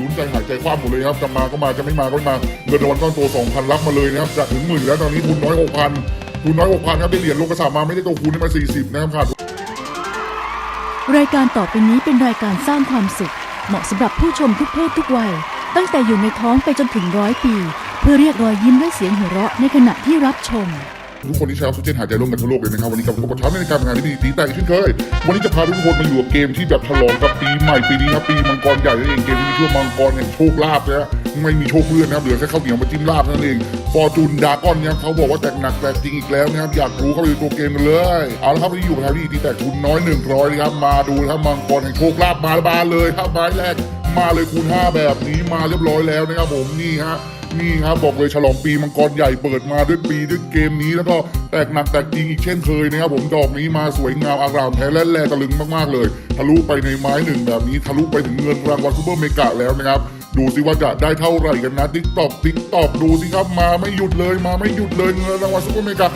ลุ้นใจหายใจคว่ำหมดเลยครับจะมาก็มาจะไม่มาก็ไม่มาเงินรางวัลก้อนโต2,000รับมาเลยนะครับจะถึงหมื่นแล้วตอนนี้ทุนน้อย6,000ทุนน้อย6,000ครับได้เหรียญโลกกระสามาไม่ได้ตัวคูณได้มา 40 นะครับขาดรายการต่อไปนี้เป็นรายการสร้างความสุข เหมาะสำหรับผู้ชมทุกเพศทุกวัย ตั้งแต่อยู่ในท้องไปจนถึงร้อยปี เพื่อเรียกรอยยิ้มและเสียงหัวเราะในขณะที่รับชม ทุกคนที่ใช้ออกซิเจนหายใจร่วมกันทั่วโลกเลยนะครับวันนี้กับกบฏในการทำงานที่ดีตีแต่งเช่นเคยวันนี้จะพาทุกคนมาอยู่กับเกมที่แบบฉลองกับปีใหม่ปีนี้ครับปีมังกรใหญ่นั่นเองเกมที่มีชื่อมังกรแห่งโชคลาภนะไม่มีโชคเลื่อนนะครับเหลือแค่ข้าวเหนียวมาจิ้มลาบนั่นเองฟอร์จูนดากอนเนี่ยเขาบอกว่าแตกหนักแตกจริงอีกแล้วนะครับอยากรู้เข้าไปดูตัวเกมกันเลยเอาละครับวันนี้อยู่กับทางที่ตีแต่ทุนน้อยหนึ่งร้อยนะครับมาดูนะครับมังกรแห่งโชคลาภมาบานเลยครับไม้แรกมาเลยคูณห้าแบบนี้มาเรียบร้อยแล้วนะครับผมนี่ฮะ นี่ครับบอกเลยฉลองปีมังกรใหญ่เปิดมาด้วยปีด้วยเกมนี้แล้วก็แตกหนักแตกจริงอีกเช่นเคยนะครับผมดอกนี้มาสวยงามอารามแท้และแลตะลึงมากๆเลย ทะลุไปในไม้หนึ่งแบบนี้ทะลุไปถึงเงินรางวัลซูเปอร์เมกะแล้วนะครับ ดูสิว่าจะได้เท่าไหร่กันนะติ๊กตอกติ๊กตอกดูสิครับมาไม่หยุดเลยมาไม่หยุดเลยเงินรางวัลซูเปอร์เมกะ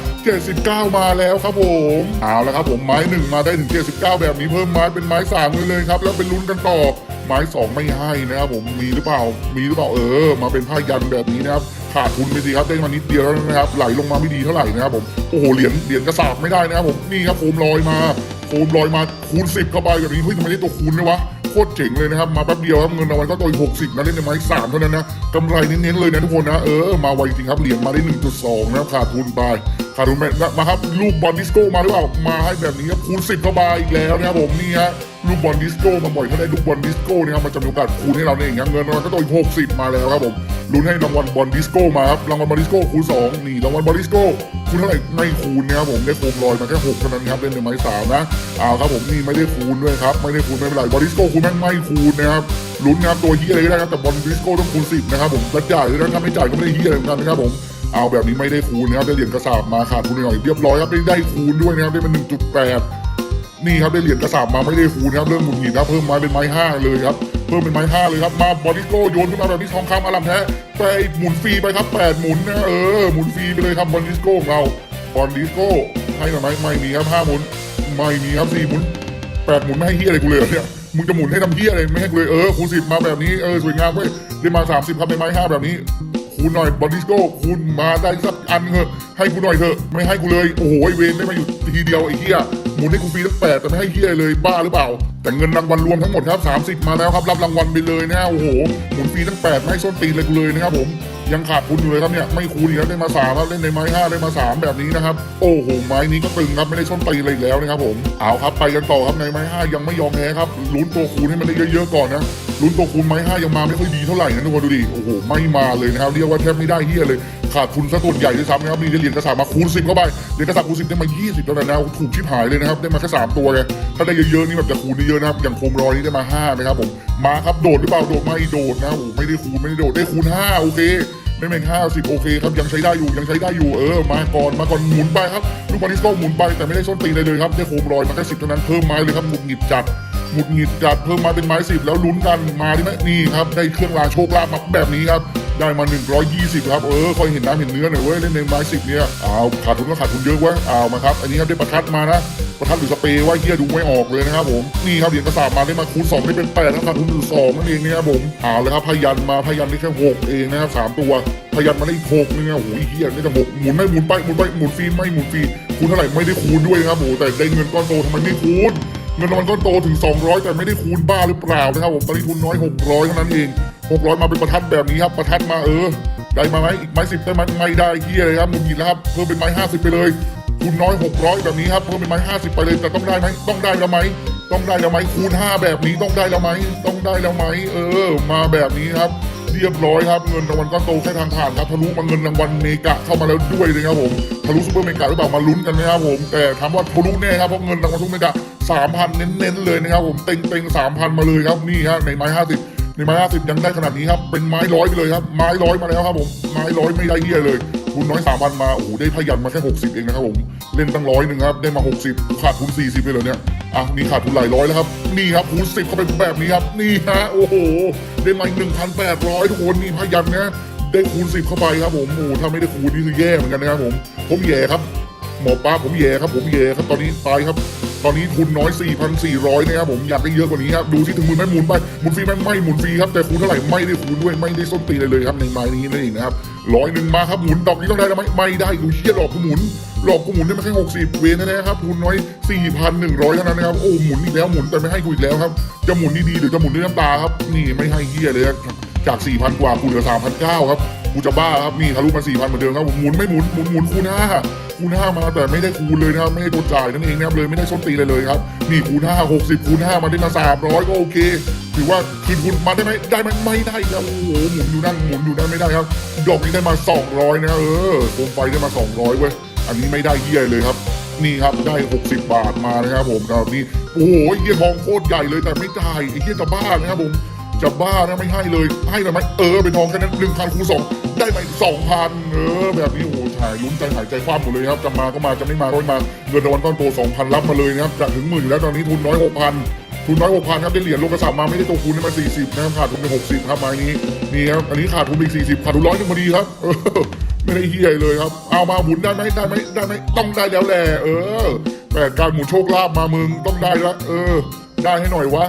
79 มาแล้วครับผมเอาละครับผมไม้หนึ่งมาได้ถึง 79 แบบนี้เพิ่มไม้เป็นไม้สามเลยเลยครับ แล้วเป็นลุ้นกันต่อไม้สองไม่ให้นะครับผมมีหรือเปล่ามีหรือเปล่าเออ มาเป็นผ้ายันแบบนี้นะครับขาดทุนไปสิครับได้มานิดเดียวแล้วนะครับไหลลงมาไม่ดีเท่าไหร่นะครับผมโอ้โหเหรียญเหรียญกระสาบไม่ได้นะครับผมนี่ครับโคมลอยมาโคมลอยมาคูณสิบเข้าไปแบบนี้เฮ้ยทำไมได้ตัวคูณเนี่ยวะ ตรเจ๋งเลยนะครับ มาแป๊บเดียวครับเงินรางวัลก็ตัวหกสิบนะเล่นในไม้สามเท่านั้นนะกำไรเน้นๆเลยนะทุกคนนะเออมาไวจริงครับเหรียญมาได้หนึ่งจุดสองนะครับขาดทุนไปขาดทุนไปมาครับลูกบอลดิสโก้มาหรือเปล่ามาให้แบบนี้ครับคูณสิบเข้าไปอีกแล้วนะครับผมนี่ฮะลูกบอลดิสโก้มาบ่อยเขาได้ลูกบอลดิสโก้นะครับมันจะมีโอกาสคูณให้เราเนี่ยอย่างเงินรางวัลก็ตัวหกสิบมาแล้วครับผม ลุ้นให้รางวัลบอลดิสโก้มาครับรางวัลบอลดิสโก้คูณสองนี่รางวัลบอลดิสโก้คูณเท่าไหร่ไม่คูณนะครับผมได้โคมลอยมาแค่หกเท่านั้นครับเล่นในไม้สามนะเอาครับผมนี่ไม่ได้คูณด้วยครับไม่ได้คูณไม่เป็นไรบอลดิสโก้คูณแม่งไม่คูณนะครับลุ้นนะครับตัวเฮียอะไรก็ได้ครับแต่บอลดิสโก้ต้องคูณสิบนะครับผมจะจ่ายหรือถ้าไม่จ่ายก็ไม่ได้เฮียอะไรเหมือนกันนะครับผมเอาแบบนี้ไม่ได้คูณนะครับได้เหรียญกระสาบมาขาดทุนหน่อยเรียบร้อยครับได้ได้คูณด้วยนะครับได้มา1.8 นี่ครับได้เหรียญกระสาบมาไม่ได้คูณครับเริ่มหมุนหงิดครับเพิ่มมาเป็นไม้ห้าเลยครับเพิ่มเป็นไม้ห้าเลยครับมาบอดี้โก้โยนขึ้นมาแบบนี้ทองคำอลัมแท้ไปหมุนฟรีไปครับแปดหมุนนะเออหมุนฟรีไปเลยครับบอดี้โก้ของเราบอดี้โก้ให้หน่อยไหมไม่มีครับห้าหมุนไม่มีครับสี่หมุนแปดหมุนไม่ให้เฮียอะไรกูเลยเหรอเนี่ยมึงจะหมุนให้ทำเฮียอะไรไม่ให้กูเลยเออคูณสิบมาแบบนี้เออสวยงามเว้ยได้มาสามสิบครับเป็นไม้ห้าแบบนี้ คูณหน่อยบอดี้โก้คูณมาได้สักอันเถอะให้กูหน่อยเถอะไม่ให้กูเลยโอ้โหไอเวนได้มาอยู่ทีเดียวไอ้เหี้ยหมุนให้กูฟรีตั้งแปดแต่ไม่ให้เหี้ยเลยบ้าหรือเปล่า แต่เงินรางวัลรวมทั้งหมดครับ 30 มาแล้วครับรับรางวัลไปเลยนะฮะโอ้โหหมุนฟรีตั้งแปดไม่ให้ส้นตีนเลยกูเลยนะครับผมยังขาดทุนอยู่เลยครับเนี่ยไม่คูณอีกแล้วได้มาสามครับเล่นในไม้ห้าได้มาสามแบบนี้นะครับโอ้โหไม้นี้ก็ตึงครับไม่ได้ส้นตีเลยแล้วนะครับผมเอาครับไปกันต่อครับในไม้ห้ายังไม่ยอมแพ้ครับลุ้นตัวคูณให้มันได้เยอะๆก่อนนะ ลุ้นตัวคูณไม้ห้ายังมาไม่ค่อยดีเท่าไหร่นะทุกคนดูดิ โอ้โห ไม่มาเลยนะครับ เรียกว่าแทบไม่ได้เฮียเลย ขาดทุนซะส่วนใหญ่ด้วยซ้ำนะครับมีเหรียญกระสาบมาคูณสิบเข้าไป เหรียญกระสาบคูณสิบได้มายี่สิบแล้วนะถูกชิบหายเลยนะครับ ได้มาแค่สามตัวไง ถ้าได้เยอะๆนี่แบบจะคูณเยอะนะครับ อย่างโคมรอยนี่ได้มาห้านะครับผม มาครับโดดหรือเปล่า โดดไม่โดดนะ โอ้ไม่ได้คูณไม่ได้โดด ได้คูณห้าโอเคไม่เป็นห้าสิบโอเคครับยังใช้ได้อยู่ยังใช้ได้อยู่เออมาก่อนมาก่อนหมุนไปครับลูกบอลนิสโก้หมุนไปแต่ไม่ได้ส้นตีนเลยเลยครับได้โคมลอยมาแค่สิบเท่านั้นเพิ่มไม้เลยครับหมุดหงิดจัด หมุดหงิดจัดเพิ่มมาเป็นไม้สิบแล้วลุ้นกันมาที่ไหมนี่ครับได้เครื่องรางโชคลาภมาแบบนี้ครับได้มา 120 ครับ เออคอยเห็นน้ำเห็นเนื้อหน่อยเว้ยเล่นในไม้สิบเนี่ยเอาวขาดทุนก็ขาดทุนเยอะเว้ยเอามาครับ อันนี้ครับได้ประทัดมานะประทัดหรือสเปรย์ว่าเฮียดูไม่ออกเลยนะครับผมนี่ครับเหรียญกระสาบมาได้มาคูณสองได้เป็นแปดแล้วขาดทุนอยู่สองนั่นเองนะครับผมเอาเลยครับพยันมาพยันได้แค่หกเองนะครับสามตัวพยันมาได้อีกหกนึงอะโอ้โหเฮียนี่จะหกหมุนไม่หมุนไปหมุนไปหมุนฟรีไม่หมุนฟรีคูณเท่าไหร่ไม่ได้คูณด้วยนะครับโอ้แต่ได้เงินก้อนโตทำไมไม่คูณ เงินรางวัลก้อนโตถึง 200 แต่ไม่ได้คูณบ้าหรือเปล่านะครับผมตอนนี้ทุนน้อย 600เท่านั้นเอง 600 มาเป็นประทัดแบบนี้ครับประทัดมาเออ ได้มาไหมอีกไม้สิบได้ไหมไม่ได้เฮียเลยครับมุนหงิดแล้วครับเพิ่มเป็นไม้50 ไปเลยทุนน้อย 600 แบบนี้ครับเพิ่มเป็นไม้50 ไปเลยแต่ต้องได้ไหมต้องได้แล้วไหมต้องได้แล้วไหมคูณ 5 แบบนี้ต้องได้แล้วไหมต้องได้แล้วไหมเออ มาแบบนี้ครับ เรียบร้อยครับ เงินรางวัลก้อนโตแค่ทางผ่านครับทะลุมาเงินรางวัลเมกะเข้ามาแล้วด้วยเลยครับผมทะลุซูเปอร์เมกะหรือเปล่ามาลุ้นกันนะครับผม แต่ถามว่าทะลุแน่ครับเพราะเงินรางวัลซูเปอร์เมกะสามพันเน้นๆเลยนะครับผมเต็งเต็งสามพันมาเลยครับนี่ฮะในไม้ห้าสิบในไม้ห้าสิบยังได้ขนาดนี้ครับเป็นไม้ร้อยไปเลยครับไม้ร้อยมาแล้วครับผมไม้ร้อยไม่ได้เหี้ยเลยทุนน้อยสามพันมาโอ้โหได้พยันมาแค่หกสิบเองนะครับผมเล่นตั้งร้อยหนึ่งครับได้มาหกสิบขาดทุนสี่สิบไปเลยเนี่ย อะนี่ขาดทุนหลายร้อยแล้วครับ นี่ครับคูณสิบเข้าไปแบบนี้ครับ นี่ฮะ โอ้โห ได้มาหนึ่งพันแปดร้อยทุกคนนี่พยันนะ ได้คูณสิบเข้าไปครับผมโอ้ถ้าไม่ได้คูณนี่คือแย่เหมือนกันนะครับผม ผมแย่ครับ หมอป้าผมแย่ครับ ผมแย่ครับ ตอนนี้ตายครับ ตอนนี้ทุนน้อย 4,400นะครับผม อยากได้เยอะกว่านี้ครับ ดูที่ถึงมือไม่หมุนไป หมุนฟรีไหมไม่หมุนฟรีครับ แต่คูณเท่าไหร่ไม่ได้คูณด้วย ไม่ได้ส้นตีเลยเลยครับในไม้นี้นั่นเองนะครับร้อยหนึ่งมาครับ หมุนดอกนี้ต้องได้ไหมไม่ได้ดูเชี่ยหลอกกูหมุน หลอกกูหมุนได้มาแค่60 เวนแน่ๆครับทุนน้อย 4,100 เท่านั้นนะครับโอ้หมุนอีกแล้วหมุนแต่ไม่ให้กูอีกแล้วครับจะหมุนดีๆหรือจะหมุนด้วยน้ำตาครับนี่ไม่ให้เฮียเลยครับจาก 4,000 กว่ากูเหลือ 3,900 ครับกูจะบ้าครับนี่ทะลุมา 4,000 เหมือนเดิมครับหมุนไม่หมุนหมุนหมุนคูณห้าคูณห้ามาแต่ไม่ได้คูณเลยนะครับไม่ได้ตัวจ่ายนั่นเองนะครับเลยไม่ได้ส้นตีเลยเลยครับนี่คูณห้า60คูณห้ามาได้มา300ก็โอเคถือว่าคืนคูณมาได้ไหมได้ไหมไม่ได้ครับโอ้โหหมุนอยู่นั่นหมุนอยู่นั่นไม่ได้ครับ ดอกนี้ได้มา200นะเออโคมไฟได้มา200เว้ย อันนี้ไม่ได้เยี่ยเลยครับนี่ครับได้ 60 บาทมานะครับผมตอนนี้โอ้โหเยี่ยทองโคตรใหญ่เลยแต่ไม่ได้ไอ้เยี่ยจะบ้านะครับผมจะบ้านะไม่ให้เลยให้เลยไหมเออเป็นทองแค่นั้นหนึ่งพันคูณสองได้ไปสองพันเออแบบนี้โอ้โหถ่ายลุ้นใจหายใจคว่ำหมดเลยครับจะมาก็มาจะไม่มาก็ไม่มาเงินรางวัลก้อนโตสองพันรับมาเลยนะครับจะถึงหมื่นแล้วตอนนี้ทุนน้อยหกพันทุนน้อยหกพันครับได้เหรียญโลกกระสับมาไม่ได้ตัวคูณได้มาสี่สิบนะครับขาดทุนไปหกสิบครับไม้นี้นี่ครับอันนี้ขาดทุนไปสี่สิบขาดทุนร้อยหนึ่งพอดีครับ ไม่ได้เฮียเลยครับ เอามาหมุนได้ไหมได้ไหมได้ไหมต้องได้แล้วแหละเออแปดการหมุนโชคลาภมามึงต้องได้ละเออ ได้ให้หน่อยวะ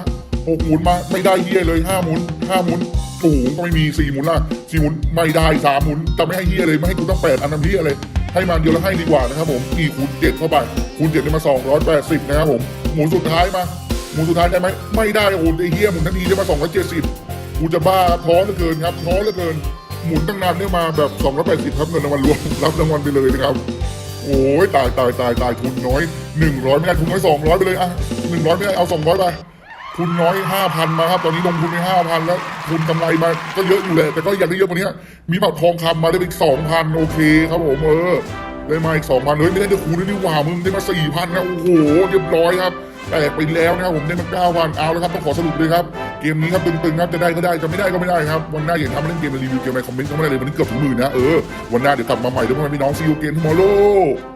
หกหมุนมาไม่ได้เฮียเลยห้าหมุนห้าหมุนโอ้โหก็ไม่มีสี่หมุนละสี่หมุนไม่ได้สามหมุนแต่ไม่ให้เฮียเลยไม่ให้กูต้องแปดอันนั้นเฮียเลยให้มาเดียวแล้วให้ดีกว่านะครับผมนี่คูณเจ็ดเข้าไปคูณเจ็ดได้มาสองร้อยแปดสิบนะครับผมหมุนสุดท้ายมาหมุนสุดท้ายได้ไหมไม่ได้โอ้โหไอเฮียหมุนทันทีได้มาสองร้อยเจ็ดสิบกูจะบ้าท้อเหลือเกินครับท้อเหลือเกิน หมุนตั้งนานได้มาแบบ 280ครับเงินรางวัลรวมรับรางวัลไปเลยนะครับ โอ้ยตายตายตายตายทุนน้อย 100 ไม่ได้ทุนน้อย 200 ไปเลยอะ100 ไม่ได้เอา 200 ไป ทุนน้อย 5,000 มาครับ ตอนนี้ลงทุนไป 5,000 แล้วทุนกำไรมาก็เยอะอยู่แหละแต่ก็อยากได้เยอะกว่านี้มีบัตรทองคำมาได้ไปอีก 2,000 โอเคครับผมเออได้มาอีก 2,000เฮ้ยไม่ได้ได้คูณด้วยนี่หว่ามึงได้มา4,000นะโอ้โหเรียบร้อยครับ แตกไปแล้วนะครับผมได้มาเก้าวันเอาแล้วครับต้องขอสรุปเลยครับเกมนี้ครับตึงๆครับจะได้ก็ได้จะไม่ได้ก็ไม่ได้ครับวันหน้าอย่าทำมาเล่นเกมมารีวิวเกมอะไรคอมเมนต์ก็ไม่ได้เลยวันนี้เกือบถึงหมื่นนะเออวันหน้าเดี๋ยวกลับมาใหม่ด้วยพ่อแม่พี่น้องซีอูเกมทุกมอร์โล